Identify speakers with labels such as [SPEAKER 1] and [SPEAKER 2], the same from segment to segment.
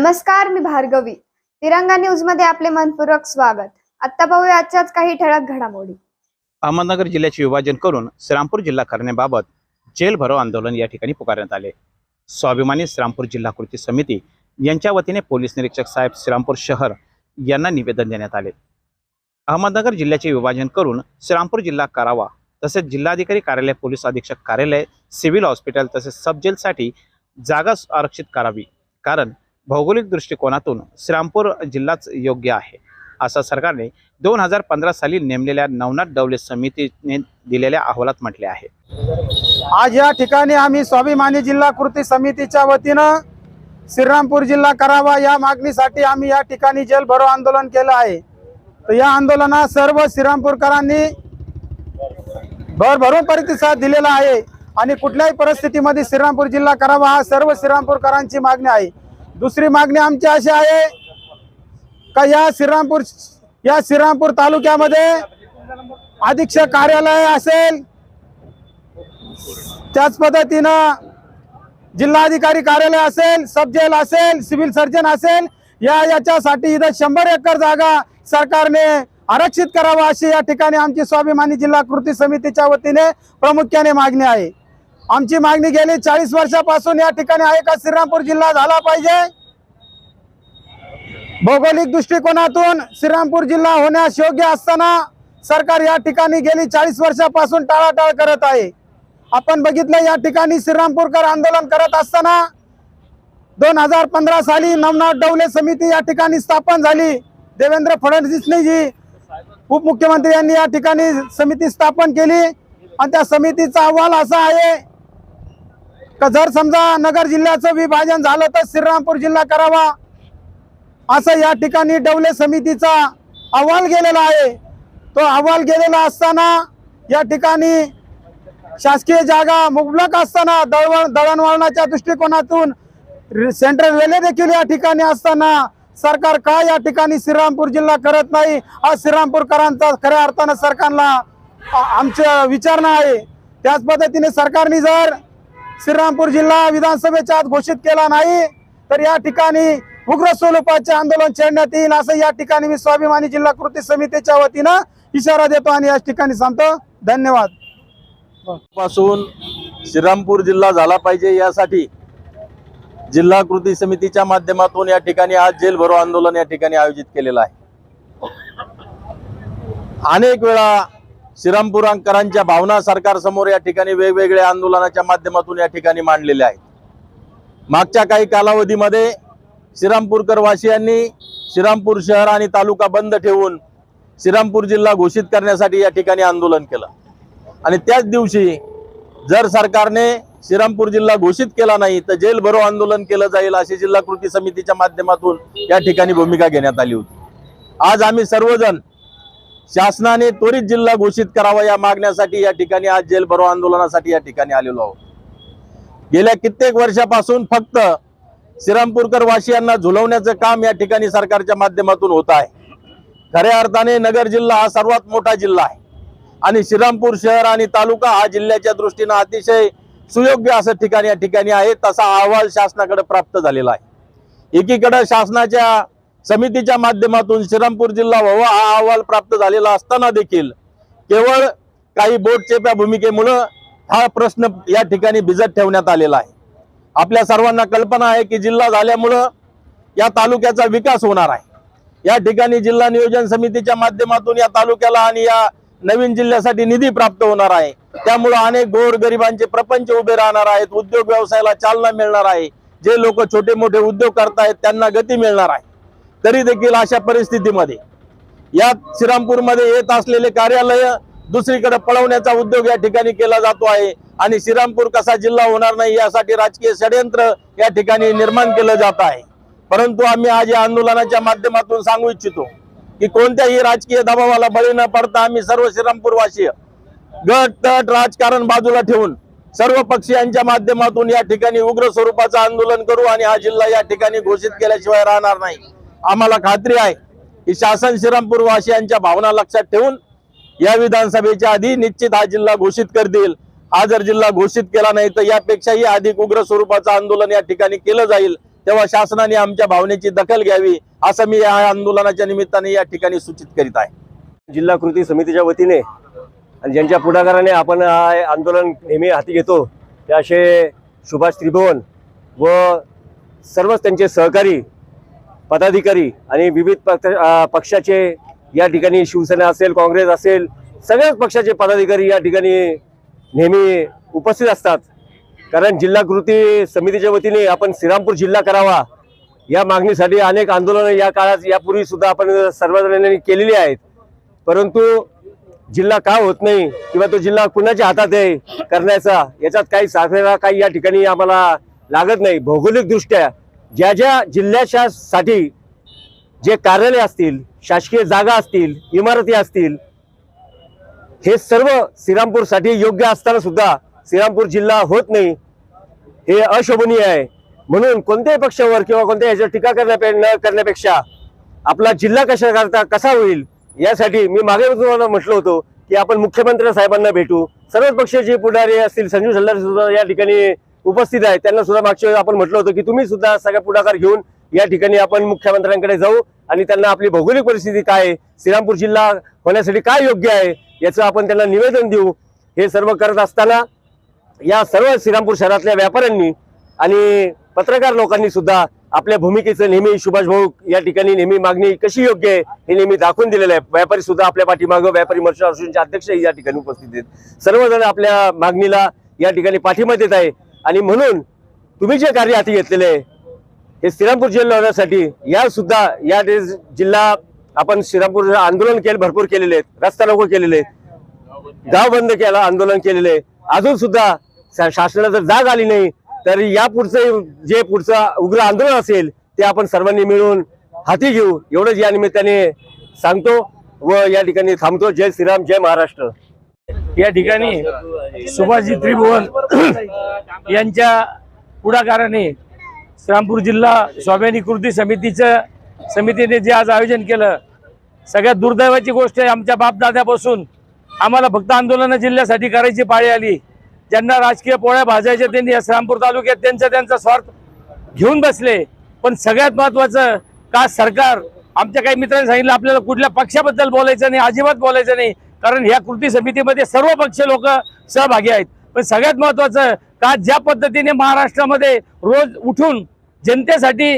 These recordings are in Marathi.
[SPEAKER 1] नमस्कार मी भार्गवी. तिरंगा न्यूजमध्ये आपले मनपूर्वक स्वागत. आता पाहूया आजच्याच काही ठळक घडामोडी.
[SPEAKER 2] अहमदनगर जिल्ह्याचे विभाजन करून श्रीरामपूर जिल्हा करण्याबाबत जेल भरो आंदोलन या ठिकाणी पुकारण्यात आले. स्वाभिमानी श्रीरामपूर जिल्हा कृती समिती यांच्या वतीने पोलीस निरीक्षक साहेब श्रीरामपूर शहर यांना निवेदन देण्यात आले. अहमदनगर जिल्ह्याचे विभाजन करून श्रीरामपूर जिल्हा करावा तसेच जिल्हाधिकारी कार्यालय पोलीस अधीक्षक कार्यालय सिव्हिल हॉस्पिटल तसेच सब जेलसाठी जागा आरक्षित करावी. कारण भौगोलिक दृष्टिकोनातून श्रीरामपूर जिल्हाच योग्य आहे. असं सरकारने दोन हजार पंधरा साली नेमलेल्या नवनाथ डवले समितीने दिलेल्या अहवालात म्हटले आहे.
[SPEAKER 3] आज या ठिकाणी आम्ही स्वाभिमानी जिल्हा कृती समितीच्या वतीनं श्रीरामपूर जिल्हा करावा या मागणीसाठी आम्ही या ठिकाणी जेल भरो आंदोलन केलं आहे. तर या आंदोलनात सर्व श्रीरामपूरकरांनी भरभरून प्रतिसाद दिलेला आहे आणि कुठल्याही परिस्थितीमध्ये श्रीरामपूर जिल्हा करावा हा सर्व श्रीरामपूरकरांची मागणी आहे. दुसरी मागणी आमची अशी आहे का या श्रीरामपूर या श्रीरामपूर तालुक्यामध्ये अधीक्षक कार्यालय असेल त्याच पद्धतीनं जिल्हाधिकारी कार्यालय असेल सब जेल असेल सिव्हिल सर्जन असेल या याच्यासाठी इथं शंभर एकर जागा सरकारने आरक्षित करावा अशी या ठिकाणी आमची स्वाभिमानी जिल्हा कृती समितीच्या वतीने प्रामुख्याने मागणी आहे. आमची मागणी गेली चाळीस वर्षापासून या ठिकाणी आहे का? श्रीरामपूर जिल्हा झाला पाहिजे. भौगोलिक दृष्टिकोनातून श्रीरामपूर जिल्हा होण्यास योग्य असताना सरकार या ठिकाणी गेली चाळीस वर्षापासून टाळाटाळ करत आहे. आपण बघितलं या ठिकाणी श्रीरामपूरकर आंदोलन करत असताना दोन हजार पंधरा साली नवनाथ डवले समिती या ठिकाणी स्थापन झाली. देवेंद्र फडणवीसने जी उपमुख्यमंत्री यांनी या ठिकाणी समिती स्थापन केली. आणि त्या समितीचा अहवाल असा आहे का जर समजा नगर जिल्ह्याचं विभाजन झालं तर श्रीरामपूर जिल्हा करावा? असं या ठिकाणी डवले समितीचा अहवाल गेलेला आहे. तो अहवाल गेलेला असताना या ठिकाणी शासकीय जागा मुबलक असताना दळवळ दळणवळणाच्या दृष्टिकोनातून सेंट्रल रेल्वे देखील या ठिकाणी असताना सरकार का या ठिकाणी श्रीरामपूर जिल्हा करत नाही? हा श्रीरामपूरकरांचा खऱ्या अर्थानं सरकारला आमचं विचारणा आहे. त्याच पद्धतीने सरकारने जर श्रीरामपूर जिल्हा विधानसभेच्या आत घोषित केला नाही तर या ठिकाणी उग्र स्वरूपाचे आंदोलन छेडण्यात येईल असं या ठिकाणी मी स्वाभिमानी जिल्हा कृती समितीच्या वतीनं इशारा देतो आणि या ठिकाणी सांगतो. धन्यवाद.
[SPEAKER 4] पासून श्रीरामपूर जिल्हा झाला पाहिजे यासाठी जिल्हा कृती समितीच्या माध्यमातून या ठिकाणी आज जेल भरो आंदोलन या ठिकाणी आयोजित केलेलं आहे. अनेक वेळा श्रीरामपुरांकरांच्या भावना सरकारसमोर या ठिकाणी वेगवेगळ्या आंदोलनाच्या माध्यमातून या ठिकाणी मांडलेल्या आहेत. मागच्या काही कालावधीमध्ये श्रीरामपूरकर वासियांनी श्रीरामपूर शहर आणि तालुका बंद ठेवून श्रीरामपूर जिल्हा घोषित करण्यासाठी या ठिकाणी आंदोलन केलं. आणि त्याच दिवशी जर सरकारने श्रीरामपूर जिल्हा घोषित केला नाही तर जेल भरो आंदोलन केलं जाईल अशी जिल्हा कृती समितीच्या माध्यमातून या ठिकाणी भूमिका घेण्यात आली होती. आज आम्ही सर्वजण शासनाने त्वरित जिल्हा घोषित करावा या मागण्यासाठी या ठिकाणी आज जेल भरो आंदोलनासाठी या ठिकाणी आलेलो आहोत. गेल्या कित्येक वर्षापासून फक्त श्रीरामपूरकर वासियांना झुलवण्याचं काम या ठिकाणी सरकारच्या माध्यमातून होत आहे. खऱ्या अर्थाने नगर जिल्हा हा सर्वात मोठा जिल्हा आहे. आणि श्रीरामपूर शहर आणि तालुका हा जिल्ह्याच्या दृष्टीनं अतिशय सुयोग्य असं ठिकाण या ठिकाणी आहे तसा अहवाल शासनाकडे प्राप्त झालेला आहे. एकीकडे शासनाच्या समितीच्या माध्यमातून श्रीरामपूर जिल्हा व्हावा हा अहवाल प्राप्त झालेला असताना देखील केवळ काही बोटचेप्या भूमिकेमुळं हा प्रश्न या ठिकाणी भिजत ठेवण्यात आलेला आहे. आपल्या सर्वांना कल्पना आहे की जिल्हा झाल्यामुळं या तालुक्याचा विकास होणार आहे. या ठिकाणी जिल्हा नियोजन समितीच्या माध्यमातून या तालुक्याला आणि या नवीन जिल्ह्यासाठी निधी प्राप्त होणार आहे. त्यामुळं अनेक गोर गरिबांचे प्रपंच उभे राहणार आहेत उद्योग व्यवसायाला चालना मिळणार आहे. जे लोक छोटे मोठे उद्योग करतायत त्यांना गती मिळणार आहे. तरी देखील अशा परिस्थितीमध्ये या श्रीरामपूरमध्ये येत असलेले कार्यालय दुसरीकडे पळवण्याचा उद्योग या ठिकाणी केला जातो आहे. आणि श्रीरामपूर कसा जिल्हा होणार नाही यासाठी राजकीय षडयंत्र या ठिकाणी निर्माण केलं जात आहे. परंतु आम्ही आज या आंदोलनाच्या माध्यमातून सांगू इच्छितो की कोणत्याही राजकीय दबावाला बळी न पडता आम्ही सर्व श्रीरामपूरवासीय गट तट राजकारण बाजूला ठेवून सर्व पक्षीयांच्या माध्यमातून या ठिकाणी उग्र स्वरूपाचं आंदोलन करू आणि हा जिल्हा या ठिकाणी घोषित केल्याशिवाय राहणार नाही. आम्हाला खात्री आहे की शासन श्रीरामपूर वासियांच्या भावना लक्षात ठेवून या विधानसभेच्या आधी निश्चित हा जिल्हा घोषित करतील. हा जर जिल्हा घोषित केला नाही तर यापेक्षाही अधिक उग्र स्वरूपाचं आंदोलन या ठिकाणी केलं जाईल. तेव्हा शासनाने आमच्या भावनेची दखल घ्यावी असं मी या आंदोलनाच्या निमित्ताने या ठिकाणी सूचित करीत आहे.
[SPEAKER 5] जिल्हा कृती समितीच्या वतीने आणि ज्यांच्या पुढाकाराने आपण आंदोलन नेहमी हाती घेतो ते असे सुभाष त्रिभुवन व सर्वच त्यांचे सहकारी पदाधिकारी आणि विविध पक्ष पक्षाचे या ठिकाणी शिवसेना असेल काँग्रेस असेल सगळ्याच पक्षाचे पदाधिकारी या ठिकाणी नेहमी उपस्थित असतात. कारण जिल्हा कृती समितीच्या वतीने आपण श्रीरामपूर जिल्हा करावा या मागणीसाठी अनेक आंदोलनं या काळात यापूर्वी सुद्धा आपण सर्वजणांनी केलेली आहेत. परंतु जिल्हा का होत नाही किंवा तो जिल्हा कुणाच्या हातात आहे करण्याचा याच्यात काही साधना काही या ठिकाणी आम्हाला लागत नाही. भौगोलिकदृष्ट्या ज्या ज्या जिल्ह्याच्या साठी जे कार्यालय असतील शासकीय जागा असतील इमारती असतील हे सर्व श्रीरामपूरसाठी योग्य असताना सुद्धा श्रीरामपूर जिल्हा होत नाही हे अशोभनीय आहे. म्हणून कोणत्याही पक्षावर किंवा कोणत्या ह्याच्यावर टीका करण्यापे न करण्यापेक्षा आपला जिल्हा कशा करता कसा होईल यासाठी मी मागे तुम्हाला म्हटलं होतं की आपण मुख्यमंत्री साहेबांना भेटू. सर्वच पक्षाचे पुढारी असतील संजू सल्लार सुद्धा या ठिकाणी उपस्थित आहेत त्यांना सुद्धा मागच्या वेळेस आपण म्हटलं होतं की तुम्ही सुद्धा सगळ्या पुढाकार घेऊन या ठिकाणी आपण मुख्यमंत्र्यांकडे जाऊ आणि त्यांना आपली भौगोलिक परिस्थिती काय आहे? श्रीरामपूर जिल्हा होण्यासाठी काय योग्य आहे? याचं आपण त्यांना निवेदन देऊ. हे सर्व करत असताना या सर्व श्रीरामपूर शहरातल्या व्यापाऱ्यांनी आणि पत्रकार लोकांनी सुद्धा आपल्या भूमिकेचं नेहमी सुभाष भाऊ या ठिकाणी नेहमी मागणी कशी योग्य आहे हे नेहमी दाखवून दिलेलं आहे. व्यापारी सुद्धा आपल्या पाठीमागं व्यापारी मर्चंट असोसिएशनचे अध्यक्षही या ठिकाणी उपस्थित आहेत. सर्वजण आपल्या मागणीला या ठिकाणी पाठिंबा देत आहे. आणि म्हणून तुम्ही जे कार्य हाती घेतलेले आहे हे श्रीरामपूर जिल्हा होण्यासाठी या सुद्धा या जिल्हा आपण श्रीरामपूर आंदोलन केले भरपूर केलेले आहेत रस्ता नको केलेले आहेत गाव बंद केला आंदोलन केलेले अजून सुद्धा शासनाला जर जाग आली नाही तर या पुढचं जे पुढचं उग्र आंदोलन असेल ते आपण सर्वांनी मिळून हाती घेऊ. एवढंच या निमित्ताने सांगतो व या ठिकाणी थांबतो. जय श्रीराम जय महाराष्ट्र.
[SPEAKER 6] या ठिकाणी सुभाषजी त्रिभुवन यांच्या पुढाकाराने श्रामपूर जिल्हा स्वाभिमानी कृती समितीचं समितीने जे आज आयोजन केलं सगळ्यात दुर्दैवाची गोष्ट आहे आमच्या बापदाद्यापासून आम्हाला फक्त आंदोलनं जिल्ह्यासाठी करायची पाळी आली. ज्यांना राजकीय पोळ्या भाजायच्या त्यांनी या श्रामपूर तालुक्यात त्यांचा त्यांचा स्वार्थ घेऊन बसले. पण सगळ्यात महत्वाचं का सरकार आमच्या काही मित्रांनी सांगितलं आपल्याला कुठल्या पक्षाबद्दल बोलायचं नाही अजिबात बोलायचं नाही. कारण या कृती समितीमध्ये सर्व पक्ष लोक सहभागी आहेत. पण सगळ्यात महत्वाचं का ज्या पद्धतीने महाराष्ट्रामध्ये रोज उठून जनतेसाठी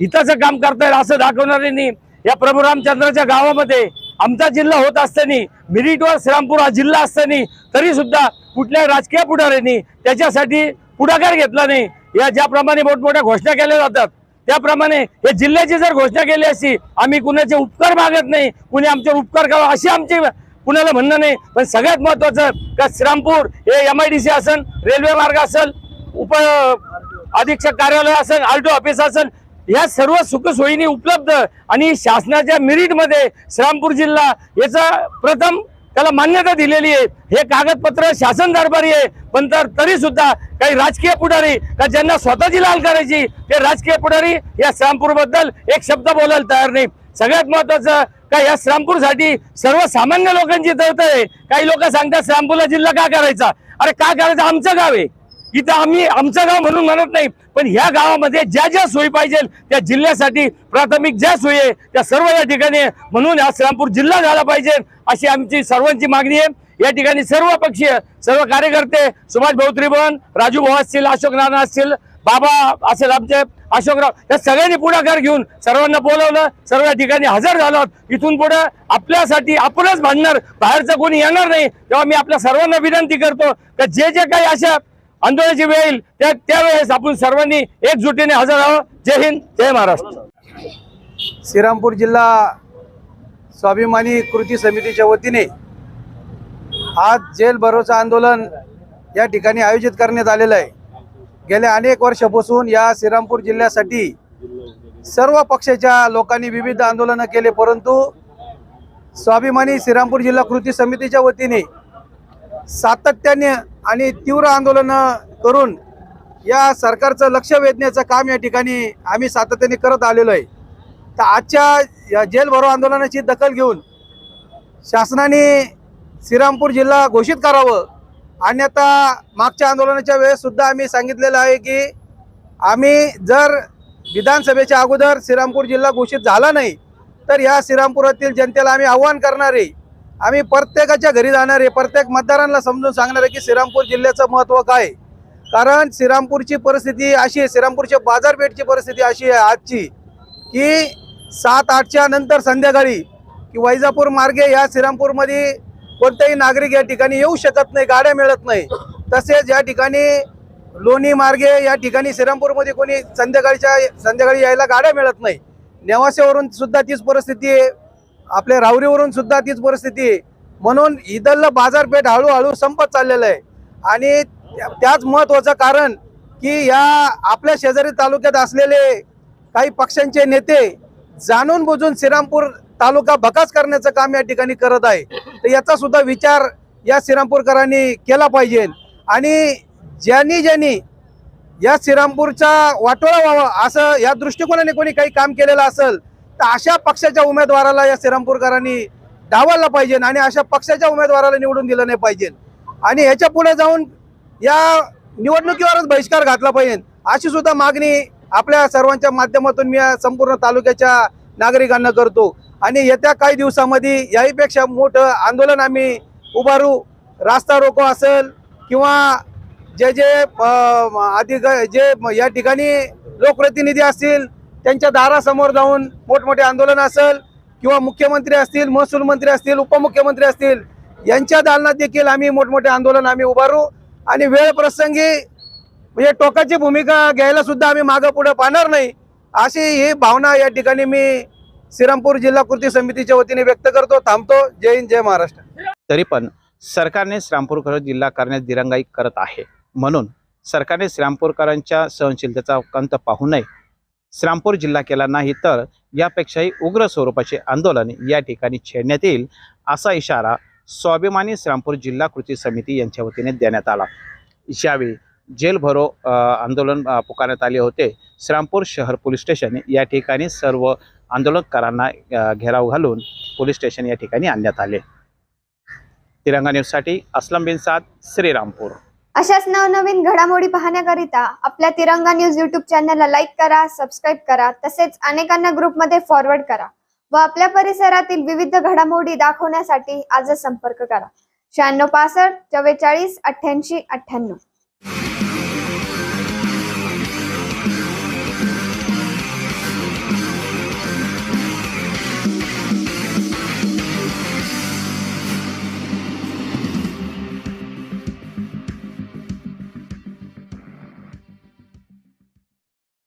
[SPEAKER 6] हिताचं काम करतायत असं दाखवणाऱ्यांनी या प्रभू रामचंद्राच्या गावामध्ये आमचा जिल्हा होत असताना मिरिटवर श्रीरामपूर हा जिल्हा असताना तरी सुद्धा कुठल्या राजकीय पुढाऱ्यांनी त्याच्यासाठी पुढाकार घेतला नाही. या ज्याप्रमाणे मोठमोठ्या घोषणा केल्या जातात त्याप्रमाणे हे जिल्ह्याची जर घोषणा केली असती आम्ही कुणाचे उपकार मागत नाही कुणी आमचे उपकार करावा अशी आमची कुणाला म्हणणं नाही पण सगळ्यात महत्वाचं का श्रीरामपूर हे एम आय डी सी असेल रेल्वे मार्ग असेल उप अधीक्षक कार्यालय असेल आल्टो ऑफिस असेल या सर्व सुखसोयीने उपलब्ध आणि शासनाच्या मेरिटमध्ये श्रीरामपूर जिल्हा याचा प्रथम त्याला मान्यता दिलेली आहे. हे कागदपत्र शासन दरबारी आहे पण तर तरी सुद्धा काही राजकीय पुढारी का ज्यांना स्वतःची लाल करायची ते राजकीय पुढारी या श्रामपूरबद्दल एक शब्द बोलायला तयार नाही. सगळ्यात महत्वाचं का या श्रामपूरसाठी सर्वसामान्य लोकांची तळतळ आहे. काही लोक सांगतात श्रामपूरला जिल्हा का करायचा? अरे का करायचं? आमचं गाव आहे. इथं आम्ही आमचं गाव म्हणून म्हणत नाही. पण ह्या गावामध्ये ज्या ज्या सोयी पाहिजे त्या जिल्ह्यासाठी प्राथमिक ज्या सोयी आहे त्या सर्व या ठिकाणी म्हणून हा श्रामपूर जिल्हा झाला पाहिजे अशी आमची सर्वांची मागणी आहे. या ठिकाणी सर्व पक्षीय सर्व कार्यकर्ते सुभाष भाऊ त्रिभुवन राजू भाऊ असतील अशोक नाना असतील बाबा असेल आमचे अशोकराव या सगळ्यांनी पुढाकार घेऊन सर्वांना बोलवलं सर्व या ठिकाणी हजर झालो इथून पुढे आपल्यासाठी आपणच भांडणार बाहेरचं कोणी येणार नाही तेव्हा मी आपल्या सर्वांना विनंती करतो का जे जे काही अशा आंदोलनाची वेळ येईल त्या त्यावेळेस आपण सर्वांनी एकजुटीने हजर राहावं. जय हिंद जय महाराष्ट्र.
[SPEAKER 7] श्रीरामपूर जिल्हा स्वाभिमानी कृती समितीच्या वतीने आज जेल भरोसा आंदोलन या ठिकाणी आयोजित करण्यात आलेलं आहे. गेल्या अनेक वर्षापासून या श्रीरामपूर जिल्ह्यासाठी सर्व पक्षाच्या लोकांनी विविध आंदोलनं केले परंतु स्वाभिमानी श्रीरामपूर जिल्हा कृती समितीच्या वतीने सातत्याने आणि तीव्र आंदोलनं करून या सरकारचं लक्ष वेधण्याचं काम या ठिकाणी आम्ही सातत्याने करत आलेलो आहे. तर आजच्या या जेल भरो आंदोलनाची दखल घेऊन शासनाने श्रीरामपूर जिल्हा घोषित करावं आणि आता मागच्या आंदोलनाच्या वेळेस सुद्धा आम्ही सांगितलेलं आहे की आम्ही जर विधानसभेच्या अगोदर श्रीरामपूर जिल्हा घोषित झाला नाही तर या श्रीरामपुरातील जनतेला आम्ही आव्हान करणार आहे. आम्ही प्रत्येकाच्या घरी जाणार आहे. प्रत्येक मतदारांना समजून सांगणार आहे की श्रीरामपूर जिल्ह्याचं महत्त्व काय कारण श्रीरामपूरची परिस्थिती अशी आहे श्रीरामपूरच्या बाजारपेठची परिस्थिती अशी आहे आजची की सात आठच्या नंतर संध्याकाळी की वैजापूर मार्गे या श्रीरामपूरमध्ये कोणताही नागरिक या ठिकाणी येऊ शकत नाही गाड्या मिळत नाही. तसेच या ठिकाणी लोणी मार्गे या ठिकाणी श्रीरामपूरमध्ये कोणी संध्याकाळच्या संध्याकाळी यायला गाड्या मिळत नाही. नेवासेवरून सुद्धा तीच परिस्थिती आहे. आपल्या रावरीवरून सुद्धा तीच परिस्थिती आहे. म्हणून इदलला बाजारपेठ हळूहळू संपत चाललेलं आहे. आणि त्या- त्याच महत्वाचं कारण की या आपल्या शेजारी तालुक्यात असलेले काही पक्षांचे नेते जाणून बुजून श्रीरामपूर तालुका भकास करण्याचं काम या ठिकाणी करत आहे. तर याचा सुद्धा विचार या श्रीरामपूरकरांनी केला पाहिजे. आणि ज्यांनी ज्यांनी या श्रीरामपूरचा वाटोळा व्हावा असं या दृष्टिकोनाने कोणी काही काम केलेलं असेल तर अशा पक्षाच्या उमेदवाराला या श्रीरामपूरकरांनी डावलला पाहिजे आणि अशा पक्षाच्या उमेदवाराला निवडून दिलं नाही पाहिजे. आणि ह्याच्या पुढे जाऊन या निवडणुकीवरच बहिष्कार घातला पाहिजे. अशी सुद्धा मागणी आपल्या सर्वांच्या माध्यमातून मी या संपूर्ण तालुक्याच्या नागरिकांना करतो. आणि येत्या काही दिवसामध्ये याहीपेक्षा मोठं आंदोलन आम्ही उभारू. रास्ता रोको असेल किंवा जे जे अधिक जे या ठिकाणी लोकप्रतिनिधी असतील त्यांच्या दारासमोर जाऊन मोठमोठे आंदोलन असेल किंवा मुख्यमंत्री असतील महसूल मंत्री असतील उपमुख्यमंत्री असतील यांच्या दालनात देखील आम्ही मोठमोठे आंदोलन आम्ही उभारू. आणि वेळ प्रसंगी म्हणजे टोकाची भूमिका घ्यायला सुद्धा आम्ही मागं पुढं पाहणार नाही. अशी ही भावना या ठिकाणी मी श्रीरामपूर जिल्हा कृती समितीच्या वतीने व्यक्त करतो थांबतो. जय हिंद जय महाराष्ट्र.
[SPEAKER 2] तरी पण सरकारने श्रीरामपूरकर जिल्हा करण्यास दिरंगाई करत आहे. म्हणून सरकारने श्रीरामपूरकरांच्या सहनशीलतेचा कंत पाहू नये. श्रीरामपूर जिल्हा केला नाही तर यापेक्षाही उग्र स्वरूपाचे आंदोलन या ठिकाणी छेडण्यात येईल असा इशारा स्वाभिमानी श्रीरामपूर जिल्हा कृती समिती यांच्या वतीने देण्यात आला. यावेळी जेल भरो आंदोलन पुकारण्यात आले होते. श्रामपूर शहर पोलीस स्टेशन या ठिकाणी सर्व आंदोलनकारांना घेराव घालून पोलीस स्टेशन या ठिकाणी आणण्यात आले. तिरंगा न्यूजसाठी असलम बिन साद श्रीरामपूर.
[SPEAKER 1] अशाच नवनवीन घडामोडी पाहण्याकरिता आपल्या तिरंगा न्यूज युट्यूब चॅनलला लाईक करा सबस्क्राईब करा तसेच अनेकांना ग्रुपमध्ये फॉरवर्ड करा व आपल्या परिसरातील विविध घडामोडी दाखवण्यासाठी आजच संपर्क करा. शहाण्णव पासष्ट चव्वेचाळीस अठ्ठ्याऐंशी अठ्ठ्याण्णव.